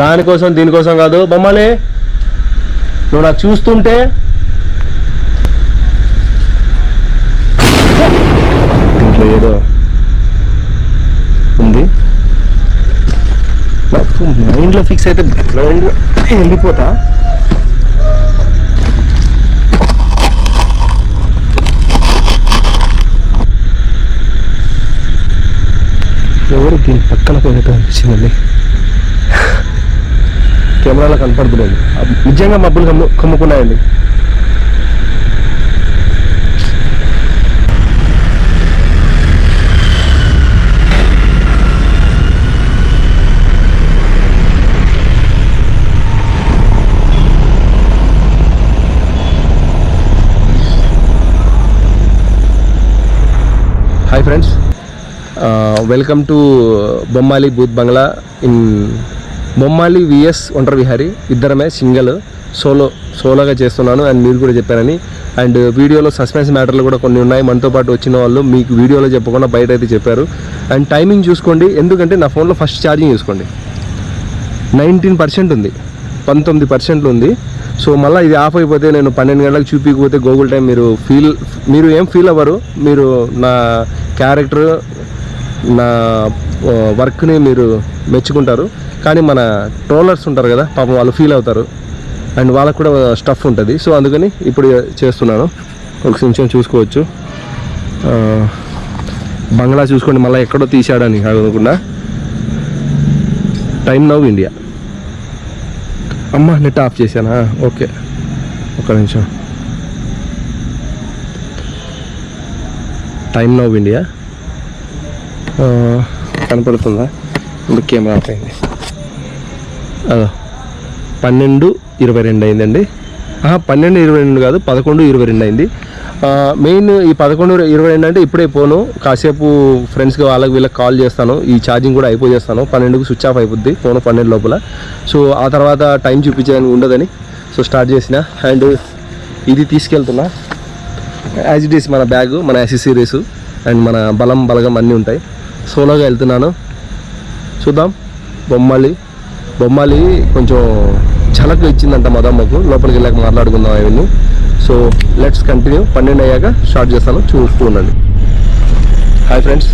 దానికోసం దీనికోసం కాదు. బొమ్మలే నువ్వు నాకు చూస్తుంటే దీంట్లో ఏదో ఉంది. నాకు మైండ్లో ఫిక్స్ అయితే బ్లైండ్లో వెళ్ళిపోతా. ఎవరు దీని పక్కన పోయినట్టు అనిపించిందండి? కెమెరాలో కనపడుతున్నాయి. నిజంగా మబ్బులు కమ్ము కమ్ముకున్నాయండి. Hi friends welcome to Bommali booth Bangla in Bommali VS ఒంటరి విహారీ ఇద్దరమే సింగల్. సోలో సోలోగా చేస్తున్నాను అండ్ మీరు కూడా చెప్పారని. అండ్ వీడియోలో సస్పెన్స్ మ్యాటర్లు కూడా కొన్ని ఉన్నాయి. మనతో పాటు వచ్చిన వాళ్ళు మీకు వీడియోలో చెప్పకుండా బయట అయితే చెప్పారు. అండ్ టైమింగ్ చూసుకోండి. ఎందుకంటే నా ఫోన్లో ఫస్ట్ ఛార్జింగ్ చూసుకోండి. నైన్టీన్ పర్సెంట్ ఉంది. పంతొమ్మిది పర్సెంట్ ఉంది. సో మళ్ళీ ఇది ఆఫ్ అయిపోతే నేను పన్నెండు గంటలకు చూపించకపోతే గూగుల్ టైం మీరు ఫీల్ మీరు ఏం ఫీల్ అవ్వరు. మీరు నా క్యారెక్టర్ నా వర్క్ని మీరు మెచ్చుకుంటారు. కానీ మన ట్రోలర్స్ ఉంటారు కదా పాపం వాళ్ళు ఫీల్ అవుతారు. అండ్ వాళ్ళకు కూడా స్టఫ్ ఉంటుంది. సో అందుకని ఇప్పుడు చేస్తున్నాను. ఒక నిమిషం చూసుకోవచ్చు. బంగ్లా చూసుకోండి. మళ్ళీ ఎక్కడో తీసాడని అనుకున్నా. టైం నవ్ ఇండియా అమ్మ నెట్ ఆఫ్ చేశానా? ఓకే. ఒక నిమిషం. టైం నవ్ ఇండియా కనపడుతుందా? ఇప్పుడు కెమెరా ఆఫ్ అయింది. అదో. పన్నెండు ఇరవై రెండు అయిందండి. పన్నెండు ఇరవై రెండు కాదు పదకొండు ఇరవై రెండు అయింది. మెయిన్ ఈ పదకొండు ఇరవై రెండు అంటే ఇప్పుడే పోను. కాసేపు ఫ్రెండ్స్కి వాళ్ళకి వీళ్ళకి కాల్ చేస్తాను. ఈ ఛార్జింగ్ కూడా అయిపోయేస్తాను పన్నెండుకు స్విచ్ ఆఫ్ అయిపోద్ది. ఫోన్ పన్నెండు లోపల. సో ఆ తర్వాత టైం చూపించేదానికి ఉండదని. సో స్టార్ట్ చేసిన. అండ్ ఇది తీసుకెళ్తున్నా. యాజ్ ఇట్ ఈస్ మన బ్యాగ్ మన యాక్సెసరీస్ అండ్ మన బలం బలగం అన్నీ ఉంటాయి. సోలోగా వెళ్తున్నాను. చూద్దాం. బొమ్మాలి. బొమ్మాలి కొంచెం చలక ఇచ్చిందంట మదమ్మకు. లోపలికి వెళ్ళాక మాట్లాడుకుందాం అవన్నీ సో లెట్స్ కంటిన్యూ. పన్నెండు అయ్యాక స్టార్ట్ చేస్తాను. చూస్తూ ఉండండి. Hi friends.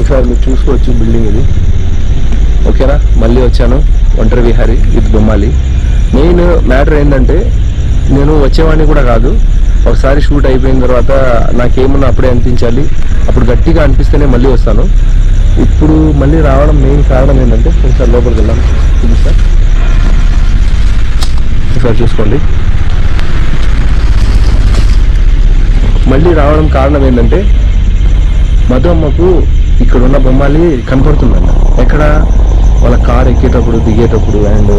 ఒకసారి మీరు చూసుకోవచ్చు బిల్డింగ్ ఇది. ఓకేనా? మళ్ళీ వచ్చాను. ఒంటరి విహారీ విత్ బొమ్మాలి. మెయిన్ మ్యాటర్ ఏంటంటే నేను వచ్చేవాడిని కూడా కాదు. ఒకసారి షూట్ అయిపోయిన తర్వాత నాకేమన్నా అప్పుడే అనిపించాలి. అప్పుడు గట్టిగా అనిపిస్తేనే మళ్ళీ వస్తాను. ఇప్పుడు మళ్ళీ రావడం మెయిన్ కారణం ఏంటంటే కొంచెం లోపలికి వెళ్ళాలి సార్. ఒకసారి చూసుకోండి. మళ్ళీ రావడం కారణం ఏంటంటే మధుమ్మకు ఇక్కడ ఉన్న బొమ్మాలి కనపడుతుందండి ఎక్కడ? వాళ్ళ కార్ ఎక్కేటప్పుడు దిగేటప్పుడు అండ్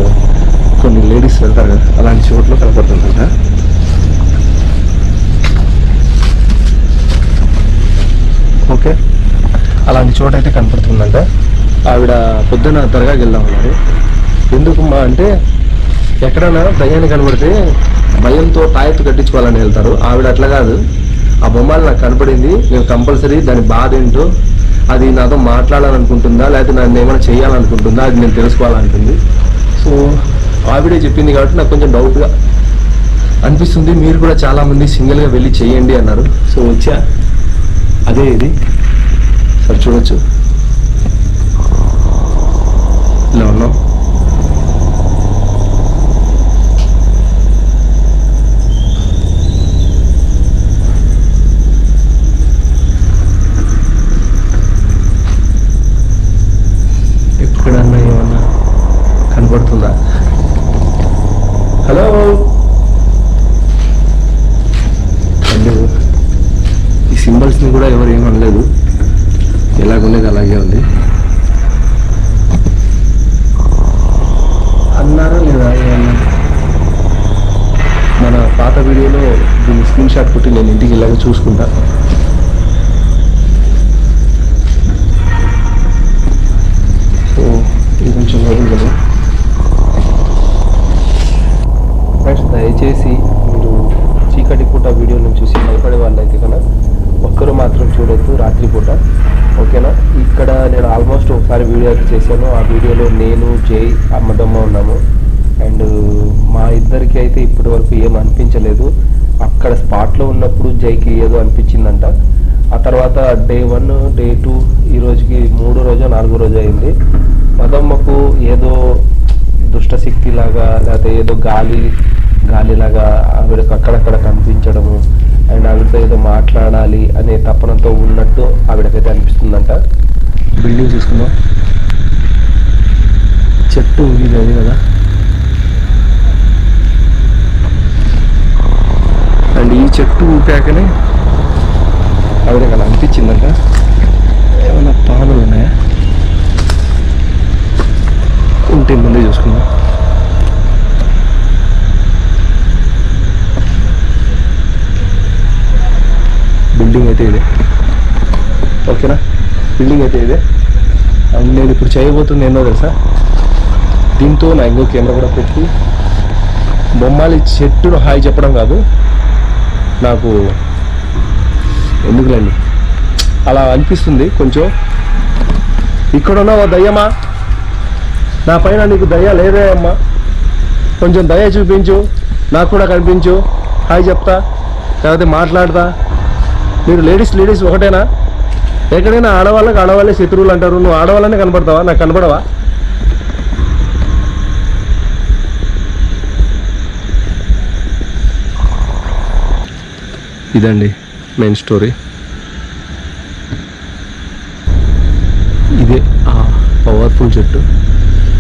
కొన్ని లేడీస్ వెళ్తారు కదా అలాంటి చోట్ల కనపడుతుందంట. ఓకే. అలాంటి చోట అయితే కనపడుతుందంట. ఆవిడ పొద్దున త్వరగా వెళ్దాం అన్నారు. ఎందుకు మా అంటే ఎక్కడైనా దయ్యాన్ని కనబడితే భయంతో తాయెత్తు కట్టించుకోవాలని వెళ్తారు. ఆవిడ అట్లా కాదు. ఆ బొమ్మలు నాకు కనపడింది. నేను కంపల్సరీ దాని బాధ ఏంటో అది నాతో మాట్లాడాలనుకుంటుందా లేకపోతే నన్ను ఏమైనా చేయాలనుకుంటుందా అది నేను తెలుసుకోవాలనుకుంది. సో ఆవిడే చెప్పింది కాబట్టి నాకు కొంచెం డౌట్గా అనిపిస్తుంది. మీరు కూడా చాలా మంది సింగిల్గా వెళ్ళి చేయండి అన్నారు. సో వచ్చా? అదే ఇది. సరే చూడొచ్చు. ఇలా ఉన్నాం. ఎక్కడన్నా ఏమన్నా కనపడుతుందా హలో హలో ఈ సింబల్స్ని కూడా ఎవరు ఏం అనలేదు. ఎలాగుండేది అలాగే ఉంది. అన్నారా లేదా మన పాత వీడియోలో దీన్ని స్క్రీన్ షాట్ కొట్టి నేను ఇంటికి ఇలాగ చూసుకుంటాను రియాక్ట్ చేశాను. ఆ వీడియోలో నేను జై అమ్మదమ్మ ఉన్నాము. అండ్ మా ఇద్దరికి అయితే ఇప్పటి వరకు ఏం అనిపించలేదు. అక్కడ స్పాట్లో ఉన్నప్పుడు జైకి ఏదో అనిపించిందంట. ఆ తర్వాత డే వన్ డే టూ ఈ రోజుకి మూడో రోజు నాలుగో రోజు అయింది. మదమ్మకు ఏదో దుష్టశక్తి లాగా లేకపోతే ఏదో గాలి గాలిలాగా ఆవిడకు అక్కడక్కడ కనిపించడము అండ్ ఆవిడతో ఏదో మాట్లాడాలి అనే తపనతో ఉన్నట్టు ఆవిడకైతే అనిపిస్తుందంట. బిల్డింగ్ చూసుకుందాం. చెట్టు ఇది అది కదా. అండ్ ఈ చెట్టు ఊపాకనే ఆవిడకి అలా అనిపించిందంట. ఏమైనా పాములు ఉన్నాయా? ఉంటే ముందే చూసుకుందాం. బిల్డింగ్ అయితే ఇదే. ఓకేనా? బిల్డింగ్ అయితే ఇదే. అండ్ నేను ఇప్పుడు చేయబోతుంది ఏందో తెలుసా? దీంతో నా ఇంకో కెమెరా కూడా పెట్టి బొమ్మాలి చెట్టును హాయ్ చెప్పడం కాదు. నాకు ఎందుకులేండి? అలా అనిపిస్తుంది కొంచెం. ఇక్కడ ఉన్నావా దయ్యమా? నా పైన నీకు దయ లేదే అమ్మా. కొంచెం దయ చూపించు. నాకు కూడా కనిపించు. హాయ్ చెప్తా. లేకపోతే మాట్లాడతా. మీరు లేడీస్ లేడీస్ ఒకటేనా? ఎక్కడైనా ఆడవాళ్ళకి ఆడవాళ్ళే శత్రువులు అంటారు. నువ్వు ఆడవాళ్ళనే కనపడతావా? నాకు కనపడవా? ఇదండి మెయిన్ స్టోరీ ఇదే ఆ పవర్ఫుల్ చెట్టు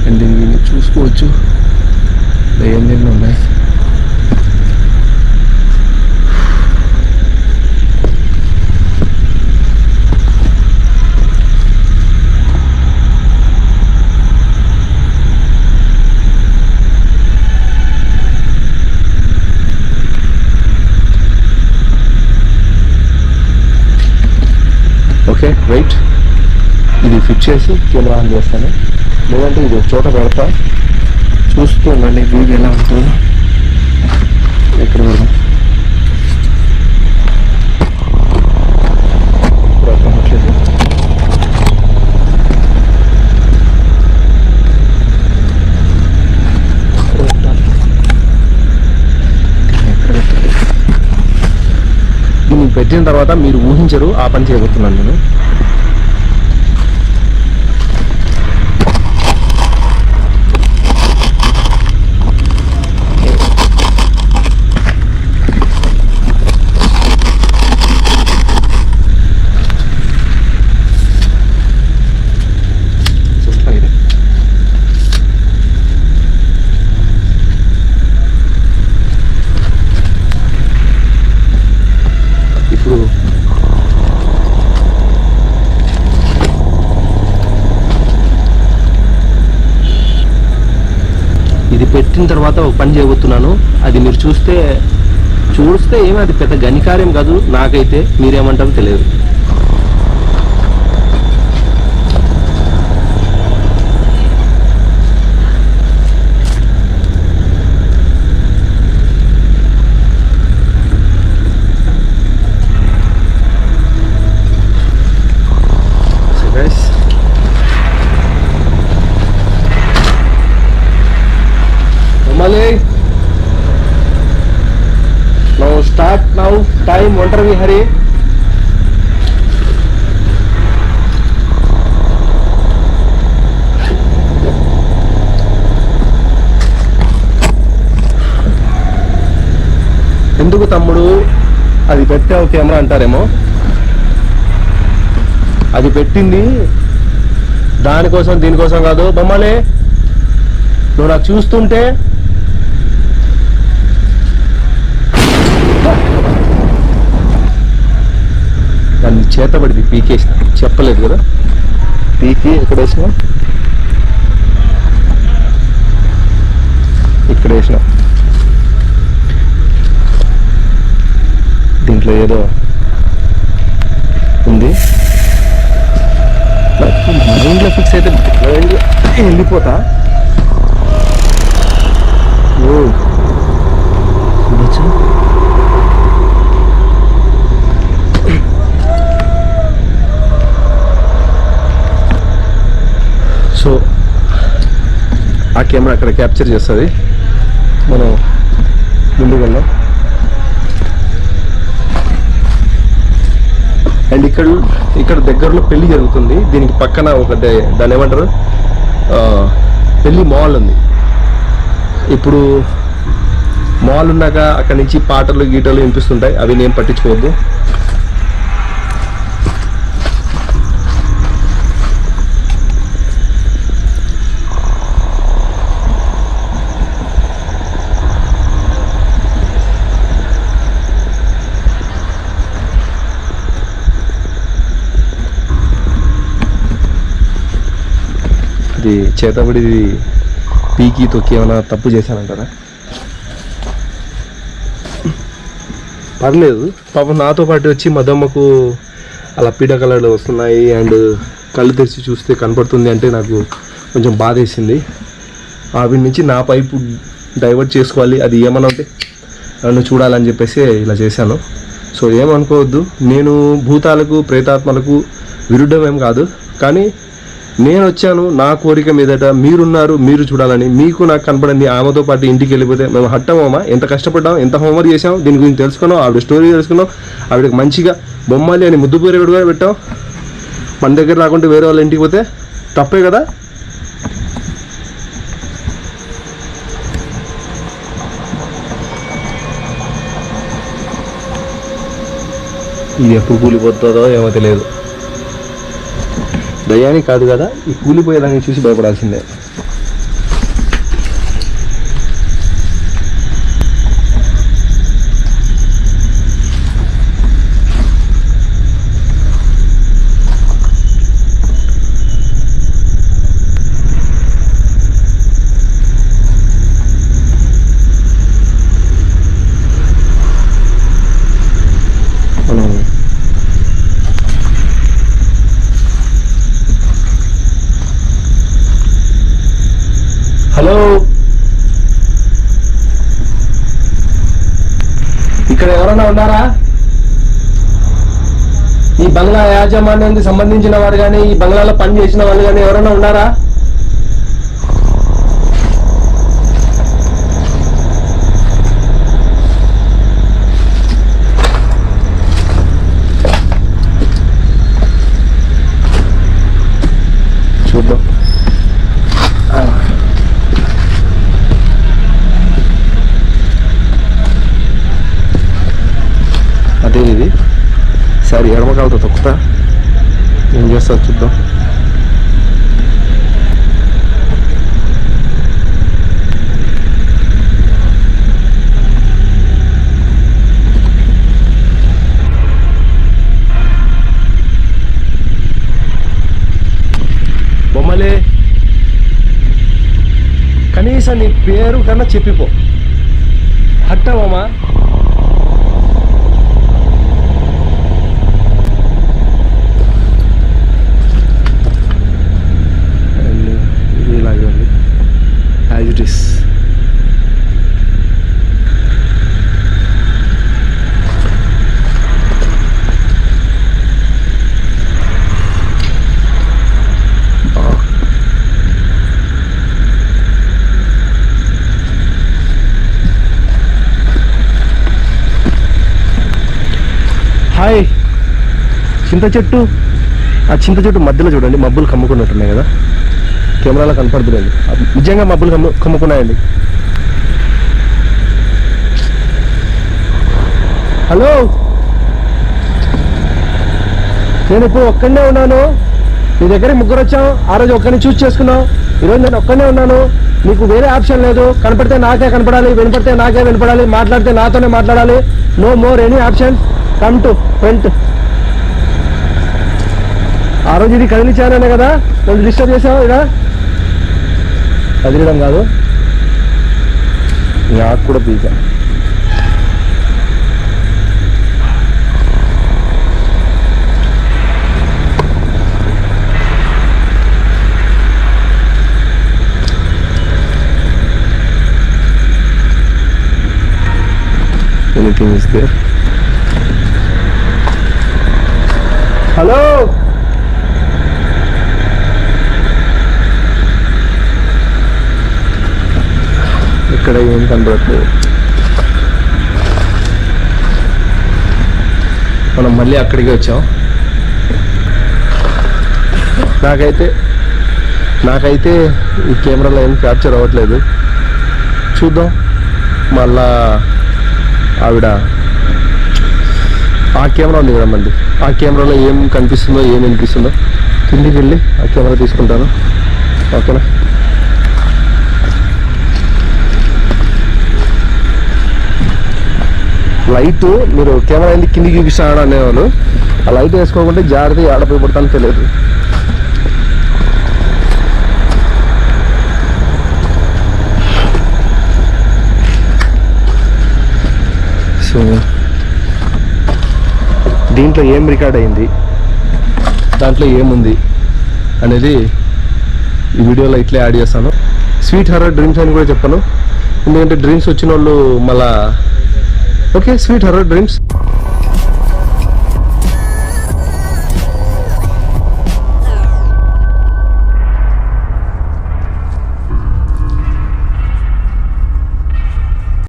అండ్ దీన్ని చూసుకోవచ్చు. ఎన్ని ఉన్నాయి ఓకే రైట్ ఇది ఫిట్ చేసి కెమెరా చేస్తాను. లేదంటే ఇది ఒక చోట పెడతా. చూస్తూ ఉండండి వ్యూ ఎలా ఉంటుందో. ఎక్కడ పెడదాం? పెట్టిన తర్వాత మీరు ఊహించరు ఆ పని చేయబోతున్నాను నేను చూస్తా ఇది. ఇప్పుడు ఇది పెట్టిన తర్వాత ఒక పని చేయబోతున్నాను. అది మీరు చూస్తే చూస్తే ఏమీ అది పెద్ద గనికార్యం కాదు. నాకైతే మీరేమంటారో తెలియదు. Now. Time. What ఎందుకు తమ్ముడు అది పెట్టావు కెమెరా అంటారేమో అది పెట్టింది దానికోసం దీనికోసం కాదు బొమ్మలే నువ్వు నాకు చూస్తుంటే దాన్ని చేతబడిది పీకేసిన చెప్పలేదు కదా? పీకి ఎక్కడ వేసిన ఇక్కడ వేసిన దీంట్లో ఏదో ఉంది. మైండ్లో ఫిక్స్ అయితే వెళ్ళిపోతా. ఓ చూడొచ్చు సో ఆ కెమెరా అక్కడ క్యాప్చర్ చేస్తుంది. మనం ముందుకు వెళ్దాం. అండ్ ఇక్కడ ఇక్కడ దగ్గరలో పెళ్ళి జరుగుతుంది. దీనికి పక్కన ఒక దాని ఏమంటారు? పెళ్ళి మాల్ ఉంది. ఇప్పుడు మాల్ ఉన్నాక అక్కడి నుంచి పాటలు గీటలు వినిపిస్తుంటాయి. అవి నేను పట్టించుకోవద్దు. అది చేతబడి పీకి తొక్కి ఏమైనా తప్పు చేశానంటారా? పర్లేదు. పాపం నాతో పాటు వచ్చి మదమ్మకు అలా పీడ కలర్లు వస్తున్నాయి అండ్ కళ్ళు తెరిచి చూస్తే కనపడుతుంది అంటే నాకు కొంచెం బాధ వేసింది ఆవిడ నుంచి నా పైపు డైవర్ట్ చేసుకోవాలి. అది ఏమన్నా ఉంటే నన్ను చూడాలని చెప్పేసి ఇలా చేశాను. సో ఏమనుకోవద్దు. నేను భూతాలకు ప్రేతాత్మలకు విరుద్ధం ఏం కాదు. కానీ నేను వచ్చాను నా కోరిక మీదట మీరున్నారు మీరు చూడాలని. మీకు నాకు కనపడింది ఆమెతో పాటు ఇంటికి వెళ్ళిపోతే మేము హట్టమమ్మా ఎంత కష్టపడ్డాం ఎంత హోంవర్క్ చేసాం దీని గురించి తెలుసుకున్నాం ఆవిడ స్టోరీ తెలుసుకున్నాం. ఆవిడకి మంచిగా బొమ్మాలి అని ముద్దు పేరు కూడా పెట్టాం. మన దగ్గర రాకుంటే వేరే వాళ్ళ ఇంటికి పోతే తప్పే కదా? ఇది ఎప్పుడు కూలిపోతుందో ఏమో తెలియదు. దయ్యాన్ని కాదు కదా ఈ కూలిపోయేదాన్ని చూసి భయపడాల్సిందే మనం హలో ఇక్కడ ఎవరైనా ఉన్నారా ఈ బంగ్లా యాజమాన్యానికి సంబంధించిన వారు కానీ ఈ బంగ్లాలో పని చేసిన వాళ్ళు కానీ ఎవరైనా ఉన్నారా? చూద్దాం. అదే ఇది సరే ఎడమకాలతో తొక్కుతా చూద్దాం. బొమ్మలే. కనీసం నీ పేరు కన్నా చెప్పిపో. హట్టమమ్మా అండ్ ఇది ఇలాగే ఉంది యాజ్ హాయ్. చింత చెట్టు? ఆ చింత చెట్టు మధ్యలో చూడండి మబ్బులు కమ్ముకున్నట్టున్నాయి కదా. కెమెరాలో కనపడుతుంది నిజంగా మబ్బులు కమ్ము కమ్ముకున్నాయండి. హలో? నేను ఇప్పుడు ఒక్కడే ఉన్నాను. మీ దగ్గర ముగ్గురు వచ్చాం. ఆ రోజు ఒక్కరిని చూస్ చేసుకున్నాం. ఈరోజు నేను ఒక్కడే ఉన్నాను. నీకు వేరే ఆప్షన్ లేదు. కనపడితే నాకే కనపడాలి వినపడితే నాకే వినపడాలి మాట్లాడితే నాతోనే మాట్లాడాలి. No more any option come to front ఆ రోజు ఇది కదిలించాలనే కదా? నన్ను డిస్టర్బ్ చేసావు? ఇలా కదిలడం కాదు నాకు కూడా పీక Anything is there? హలో ఇక్కడ ఏం కనబడట్లేదు. మనం మళ్ళీ అక్కడికి వచ్చాం. నాకైతే నాకైతే ఈ కెమెరాలో ఏం క్యాప్చర్ అవ్వట్లేదు. చూద్దాం. మళ్ళా ఆవిడ ఆ కెమెరా ఉంది కదా మంది ఆ కెమెరాలో ఏం కనిపిస్తుందో ఏం వినిపిస్తుందో. కిందికి వెళ్ళి ఆ కెమెరా తీసుకుంటాను. ఓకేనా? లైట్ మీరు కెమెరా ఎందుకు కిందికి చూపిస్తాడు అనేవాళ్ళు. ఆ లైట్ వేసుకోకుంటే జాగ్రత్త ఆడపోయి పడతాను తెలియదు. సో దీంట్లో ఏం రికార్డ్ అయింది? దాంట్లో ఏముంది? అనేది ఈ వీడియోలో ఇట్లే యాడ్ చేస్తాను. స్వీట్ హారర్ డ్రీమ్స్ అని కూడా చెప్పాను. ఎందుకంటే డ్రీమ్స్ వచ్చిన వాళ్ళు మళ్ళీ ఓకే స్వీట్ హర్రర్ డ్రీమ్స్